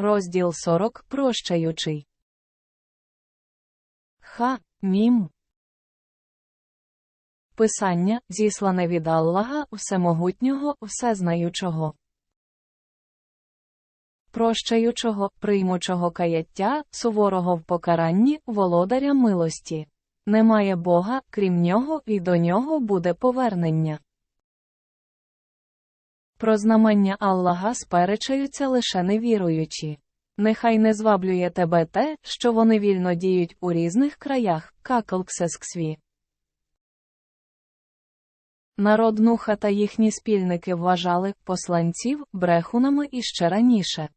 Розділ 40 Прощаючий. Ха, мім. Писання, зіслане від Аллаха, Всемогутнього, Всезнаючого. Прощаючого, приймучого каяття, суворого в покаранні, володаря милості. Немає Бога, крім нього, і до нього буде повернення. Про знамення Аллаха сперечаються лише невіруючі. Нехай не зваблює тебе те, що вони вільно діють у різних краях, каклксесксві. Народ Нуха та їхні спільники вважали посланців брехунами іще раніше.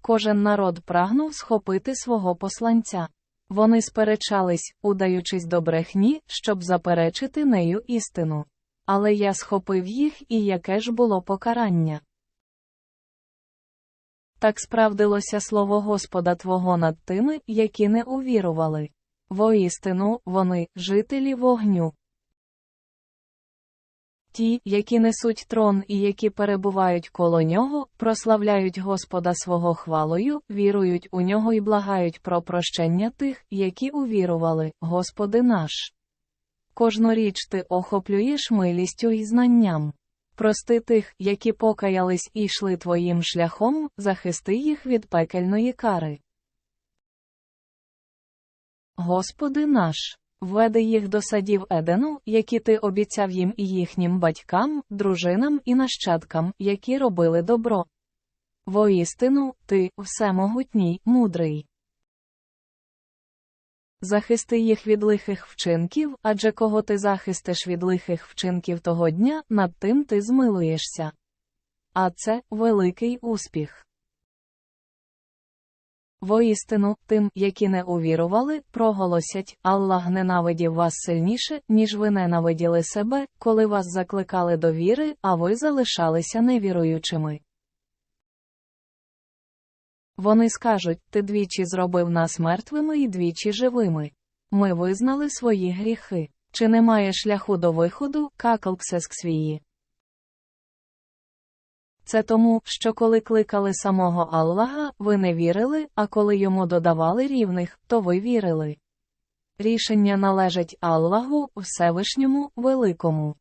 Кожен народ прагнув схопити свого посланця. Вони сперечались, удаючись до брехні, щоб заперечити нею істину. Але я схопив їх, і яке ж було покарання. Так справдилося слово Господа Твого над тими, які не увірували. Воістину, вони, жителі вогню. Ті, які несуть трон і які перебувають коло нього, прославляють Господа свого хвалою, вірують у нього і благають про прощення тих, які увірували, Господи наш. Кожну річ ти охоплюєш милістю і знанням. Прости тих, які покаялись і йшли твоїм шляхом, захисти їх від пекельної кари. Господи наш, введи їх до садів Едену, які ти обіцяв їм і їхнім батькам, дружинам і нащадкам, які робили добро. Воістину, ти, всемогутній, мудрий. Захисти їх від лихих вчинків, адже кого ти захистиш від лихих вчинків того дня, над тим ти змилуєшся. А це великий успіх. Воістину, тим, які не увірували, проголосять Аллах ненавидів вас сильніше, ніж ви ненавиділи себе, коли вас закликали до віри, а ви залишалися невіруючими. Вони скажуть, ти двічі зробив нас мертвими і двічі живими. Ми визнали свої гріхи. Чи немає шляху до виходу, какалксесксвії? Це тому, що коли кликали самого Аллаха, ви не вірили, а коли йому додавали рівних, то ви вірили. Рішення належить Аллаху, Всевишньому, Великому.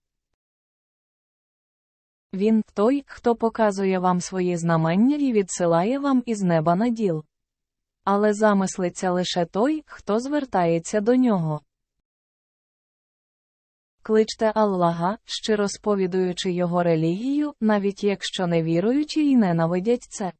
Він той, хто показує вам свої знамення і відсилає вам із неба на діл. Але замислиться лише той, хто звертається до нього. Кличте Аллаха, щиро сповідуючи його релігію, навіть якщо не віруючи і ненавидять це.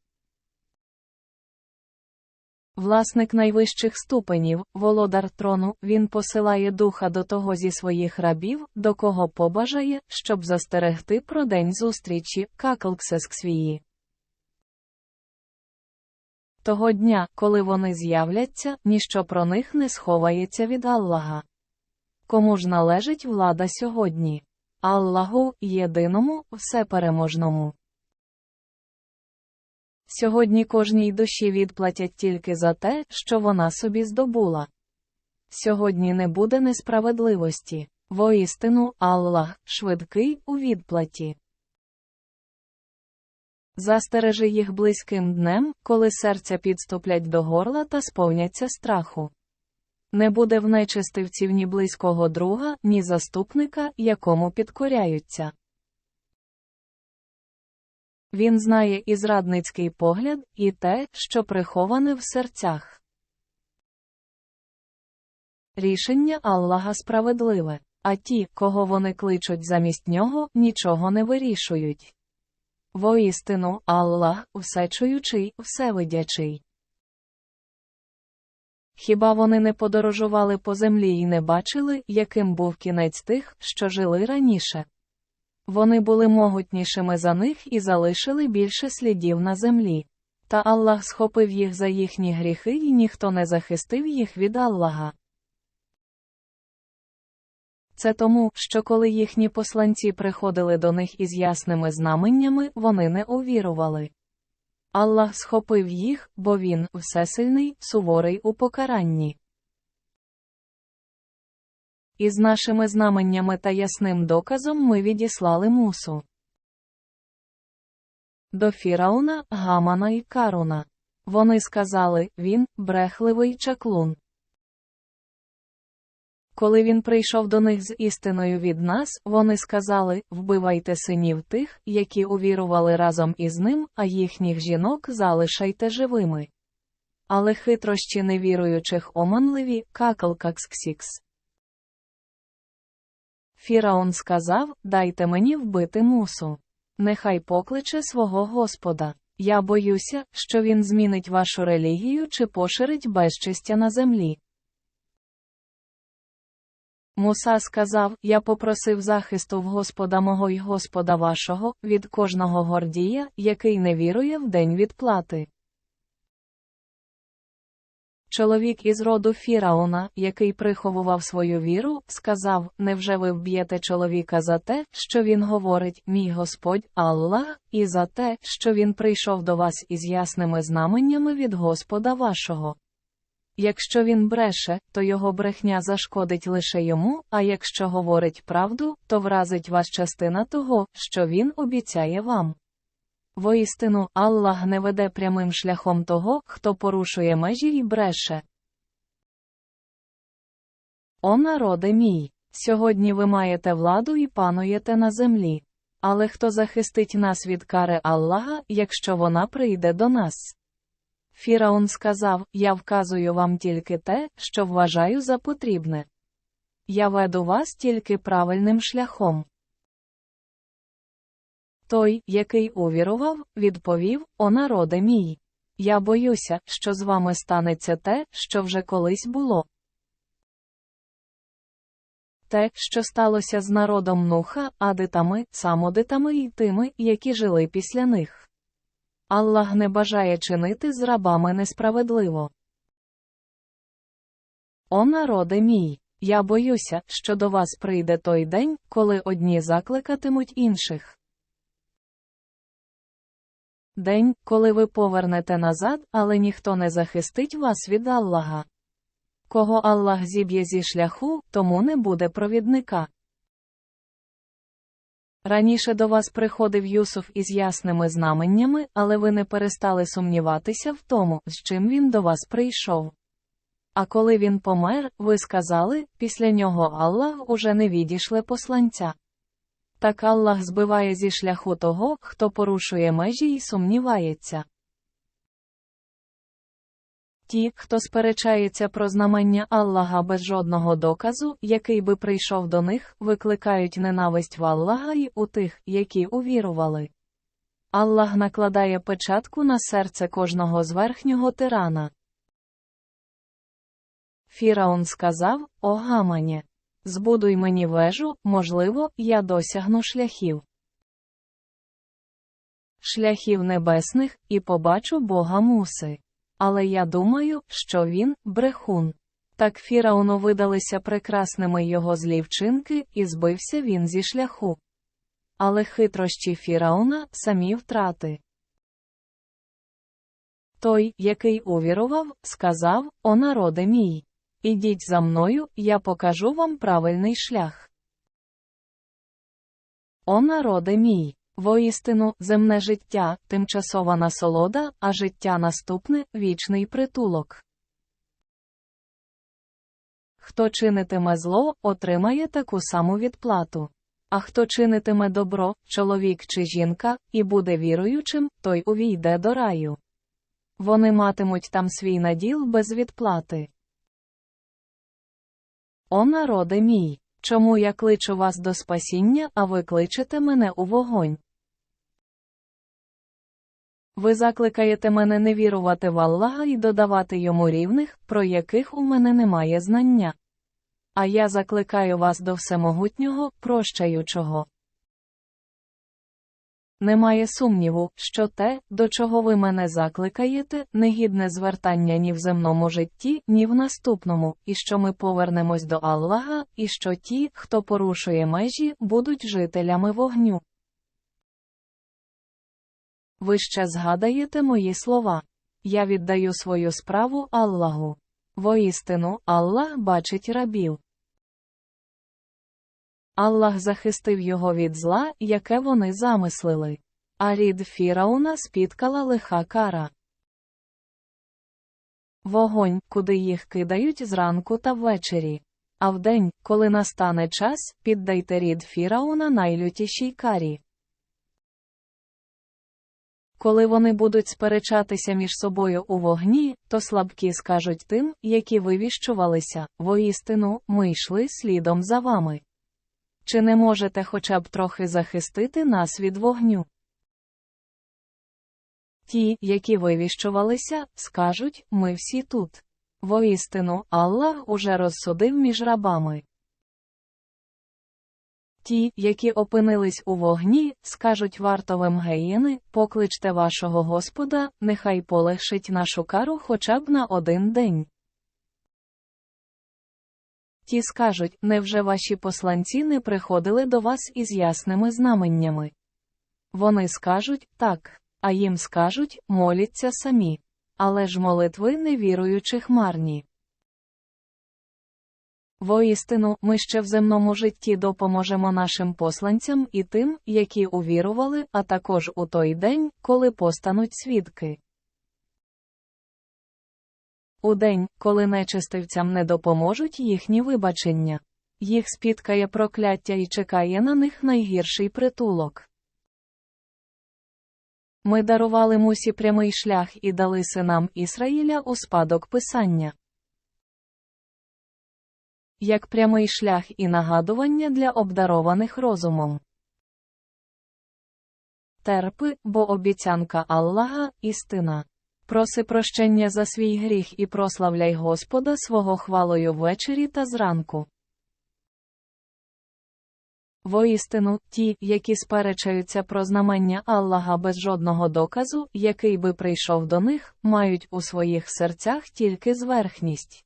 Власник найвищих ступенів, володар трону, він посилає духа до того зі своїх рабів, до кого побажає, щоб застерегти про день зустрічі, какалксесксвії. Того дня, коли вони з'являться, ніщо про них не сховається від Аллаха. Кому ж належить влада сьогодні? Аллаху, єдиному, всепереможному. Сьогодні кожній душі відплатять тільки за те, що вона собі здобула. Сьогодні не буде несправедливості. Воістину, Аллах, швидкий у відплаті. Застережи їх близьким днем, коли серця підступлять до горла та сповняться страху. Не буде в нечистивців ні близького друга, ні заступника, якому підкоряються. Він знає і зрадницький погляд, і те, що приховане в серцях. Рішення Аллаха справедливе, а ті, кого вони кличуть замість нього, нічого не вирішують. Воістину, Аллах, всечуючий, всевидячий. Хіба вони не подорожували по землі і не бачили, яким був кінець тих, що жили раніше? Вони були могутнішими за них і залишили більше слідів на землі. Та Аллах схопив їх за їхні гріхи і ніхто не захистив їх від Аллаха. Це тому, що коли їхні посланці приходили до них із ясними знаменнями, вони не увірували. Аллах схопив їх, бо він всесильний, суворий у покаранні. Із нашими знаменнями та ясним доказом ми відіслали мусу. До Фірауна, Гамана і Каруна. Вони сказали, він брехливий чаклун. Коли він прийшов до них з істиною від нас, вони сказали: вбивайте синів тих, які увірували разом із ним, а їхніх жінок залишайте живими. Але хитрощі невіруючих оманливі, какалкаксксікс. Фіраон сказав: Дайте мені вбити мусу. Нехай покличе свого Господа. Я боюся, що він змінить вашу релігію чи поширить безчестя на землі. Муса сказав: Я попросив захисту в Господа мого й Господа вашого, від кожного гордія, який не вірує в день відплати. Чоловік із роду Фіраона, який приховував свою віру, сказав: Невже ви вб'єте чоловіка за те, що він говорить, мій Господь Аллах, і за те, що він прийшов до вас із ясними знаменнями від Господа вашого? Якщо він бреше, то його брехня зашкодить лише йому, а якщо говорить правду, то вразить вас частина того, що він обіцяє вам. Воістину, Аллах не веде прямим шляхом того, хто порушує межі і бреше. О народе мій! Сьогодні ви маєте владу і пануєте на землі. Але хто захистить нас від кари Аллаха, якщо вона прийде до нас? Фіраун сказав: Я вказую вам тільки те, що вважаю за потрібне. Я веду вас тільки правильним шляхом. Той, який увірував, відповів: О народе мій. Я боюся, що з вами станеться те, що вже колись було. Те, що сталося з народом Нуха, адитами, самодитами і тими, які жили після них. Аллах не бажає чинити з рабами несправедливо. О народе мій. Я боюся, що до вас прийде той день, коли одні закликатимуть інших. День, коли ви повернете назад, але ніхто не захистить вас від Аллаха. Кого Аллах зіб'є зі шляху, тому не буде провідника. Раніше до вас приходив Юсуф із ясними знаменнями, але ви не перестали сумніватися в тому, з чим він до вас прийшов. А коли він помер, ви сказали, після нього Аллах уже не відійшле посланця. Так Аллах збиває зі шляху того, хто порушує межі і сумнівається. Ті, хто сперечається про знамення Аллаха без жодного доказу, який би прийшов до них, викликають ненависть в Аллаха і у тих, які увірували. Аллах накладає печатку на серце кожного з верхнього тирана. Фіраун сказав: О гамані, збудуй мені вежу, можливо, я досягну шляхів. Шляхів небесних, і побачу Бога муси. Але я думаю, що він брехун. Так Фірауну видалися прекрасними його злі вчинки, і збився він зі шляху. Але хитрощі Фірауна самі втрати. Той, який увірував, сказав: О народе мій. Ідіть за мною, я покажу вам правильний шлях. О народе мій. Воістину, земне життя, тимчасова насолода, а життя наступне вічний притулок. Хто чинитиме зло, отримає таку саму відплату. А хто чинитиме добро, чоловік чи жінка, і буде віруючим, той увійде до раю. Вони матимуть там свій наділ без відплати. О народе мій! Чому я кличу вас до спасіння, а ви кличете мене у вогонь? Ви закликаєте мене не вірувати в Аллаха і додавати йому рівних, про яких у мене немає знання. А я закликаю вас до всемогутнього, прощаючого. Немає сумніву, що те, до чого ви мене закликаєте, не гідне звертання ні в земному житті, ні в наступному, і що ми повернемось до Аллаха, і що ті, хто порушує межі, будуть жителями вогню. Ви ще згадаєте мої слова. Я віддаю свою справу Аллаху. Воістину, Аллах бачить рабів. Аллах захистив його від зла, яке вони замислили. А рід Фірауна спіткала лиха кара. Вогонь, куди їх кидають зранку та ввечері. А вдень, коли настане час, піддайте рід Фірауна найлютішій карі. Коли вони будуть сперечатися між собою у вогні, то слабкі скажуть тим, які вивіщувалися, воістину, ми йшли слідом за вами. Чи не можете хоча б трохи захистити нас від вогню? Ті, які вивіщувалися, скажуть, ми всі тут. Воістину, Аллах уже розсудив між рабами. Ті, які опинились у вогні, скажуть вартовим геїни, покличте вашого Господа, нехай полегшить нашу кару хоча б на один день. Ті скажуть, невже ваші посланці не приходили до вас із ясними знаменнями? Вони скажуть так, а їм скажуть, моліться самі. Але ж молитви невіруючих марні. Воістину, ми ще в земному житті допоможемо нашим посланцям і тим, які увірували, а також у той день, коли постануть свідки. У день, коли нечистивцям не допоможуть їхні вибачення. Їх спіткає прокляття і чекає на них найгірший притулок. Ми дарували мусі прямий шлях і дали синам Ісраїля у спадок писання. Як прямий шлях і нагадування для обдарованих розумом. Терпи, бо обіцянка Аллаха істина. Проси прощення за свій гріх і прославляй Господа свого хвалою ввечері та зранку. Воістину, ті, які сперечаються про знамення Аллаха без жодного доказу, який би прийшов до них, мають у своїх серцях тільки зверхність.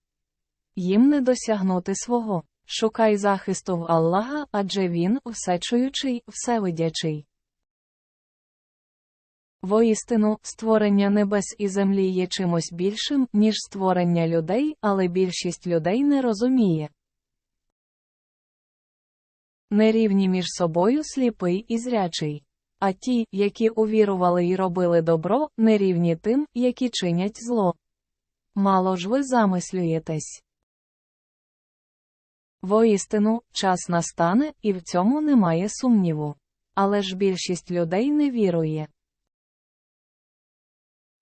Їм не досягнути свого. Шукай захисту в Аллаха, адже він всечуючий, всевидячий. Воістину, створення небес і землі є чимось більшим, ніж створення людей, але більшість людей не розуміє. Нерівні між собою сліпий і зрячий. А ті, які увірували і робили добро, нерівні тим, які чинять зло. Мало ж ви замислюєтесь. Воістину, час настане, і в цьому немає сумніву. Але ж більшість людей не вірує.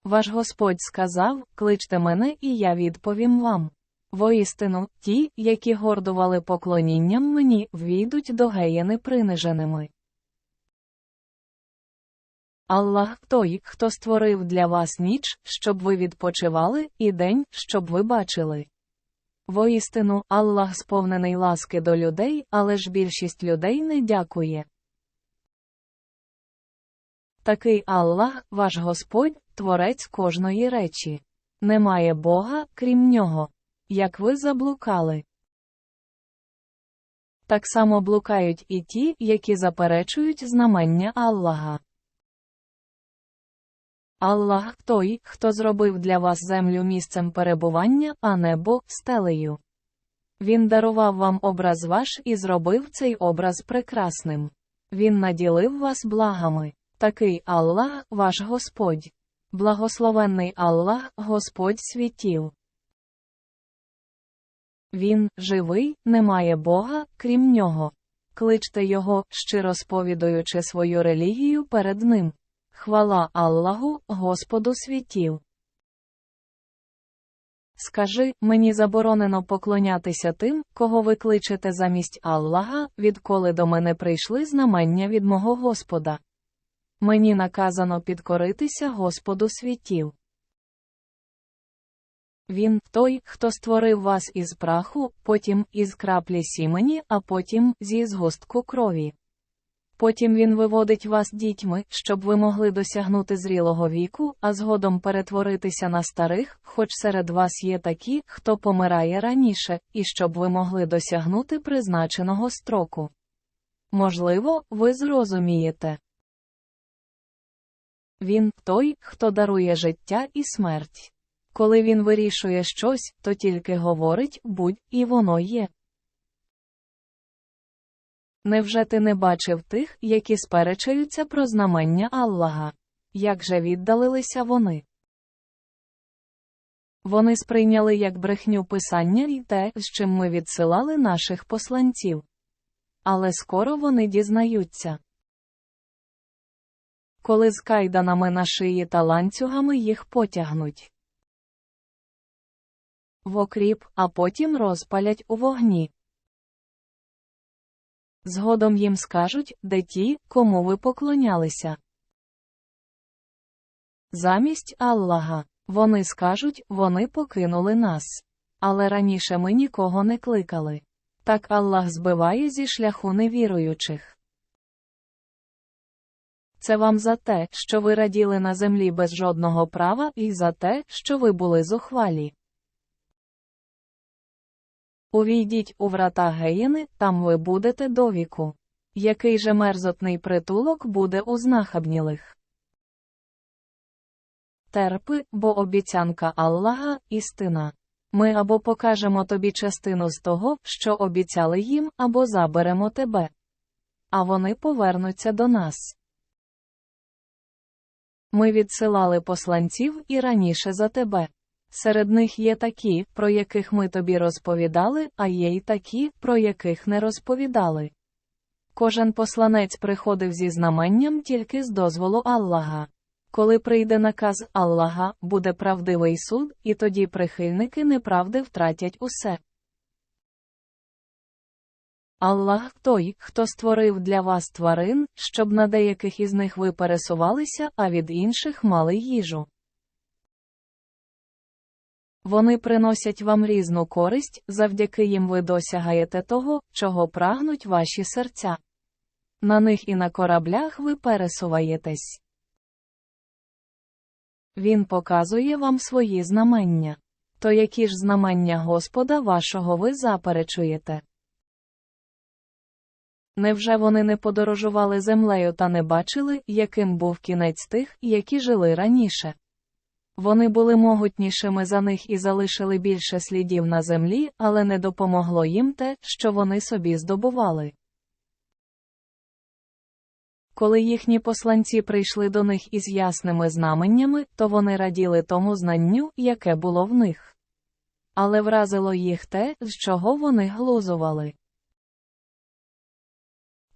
Ваш Господь сказав, кличте мене і я відповім вам. Воістину, ті, які гордували поклонінням мені, війдуть до геєни приниженими. Аллах той, хто створив для вас ніч, щоб ви відпочивали, і день, щоб ви бачили. Воістину, Аллах сповнений ласки до людей, але ж більшість людей не дякує. Такий Аллах, ваш Господь, творець кожної речі. Немає Бога, крім нього. Як ви заблукали. Так само блукають і ті, які заперечують знамення Аллаха. Аллах той, хто зробив для вас землю місцем перебування, а небо стелею. Він дарував вам образ ваш і зробив цей образ прекрасним. Він наділив вас благами. Такий Аллах, ваш Господь. Благословенний Аллах, Господь світів. Він живий, немає Бога, крім нього. Кличте його, щиро сповідуючи свою релігію перед ним. Хвала Аллаху, Господу світів. Скажи, мені заборонено поклонятися тим, кого ви кличете замість Аллаха, відколи до мене прийшли знамення від мого Господа. Мені наказано підкоритися Господу світів. Він той, хто створив вас із праху, потім із краплі сімені, а потім зі згустку крові. Потім він виводить вас дітьми, щоб ви могли досягнути зрілого віку, а згодом перетворитися на старих, хоч серед вас є такі, хто помирає раніше, і щоб ви могли досягнути призначеного строку. Можливо, ви зрозумієте. Він той, хто дарує життя і смерть. Коли він вирішує щось, то тільки говорить будь, і воно є. Невже ти не бачив тих, які сперечаються про знамення Аллаха? Як же віддалилися вони? Вони сприйняли як брехню писання і те, з чим ми відсилали наших посланців. Але скоро вони дізнаються. Коли з кайданами на шиї та ланцюгами їх потягнуть в окріп, а потім розпалять у вогні. Згодом їм скажуть, де ті, кому ви поклонялися. Замість Аллаха. Вони скажуть, вони покинули нас. Але раніше ми нікого не кликали. Так Аллах збиває зі шляху невіруючих. Це вам за те, що ви раділи на землі без жодного права, і за те, що ви були зухвалі. Увійдіть у врата геїни, там ви будете довіку. Який же мерзотний притулок буде у знахабнілих. Терпи, бо обіцянка Аллаха істина. Ми або покажемо тобі частину з того, що обіцяли їм, або заберемо тебе. А вони повернуться до нас. Ми відсилали посланців і раніше за тебе. Серед них є такі, про яких ми тобі розповідали, а є й такі, про яких не розповідали. Кожен посланець приходив зі знаменням тільки з дозволу Аллаха. Коли прийде наказ Аллаха, буде правдивий суд, і тоді прихильники неправди втратять усе. Аллах той, хто створив для вас тварин, щоб на деяких із них ви пересувалися, а від інших мали їжу. Вони приносять вам різну користь, завдяки їм ви досягаєте того, чого прагнуть ваші серця. На них і на кораблях ви пересуваєтесь. Він показує вам свої знамення. То які ж знамення Господа вашого ви заперечуєте? Невже вони не подорожували землею та не бачили, яким був кінець тих, які жили раніше? Вони були могутнішими за них і залишили більше слідів на землі, але не допомогло їм те, що вони собі здобували. Коли їхні посланці прийшли до них із ясними знаменнями, то вони раділи тому знанню, яке було в них. Але вразило їх те, з чого вони глузували.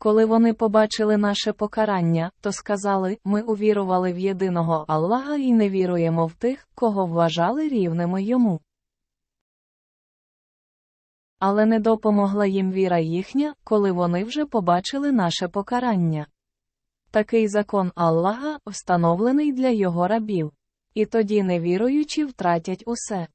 Коли вони побачили наше покарання, то сказали ми увірували в єдиного Аллаха і не віруємо в тих, кого вважали рівними йому. Але не допомогла їм віра їхня, коли вони вже побачили наше покарання. Такий закон Аллаха встановлений для його рабів. І тоді невіруючі втратять усе.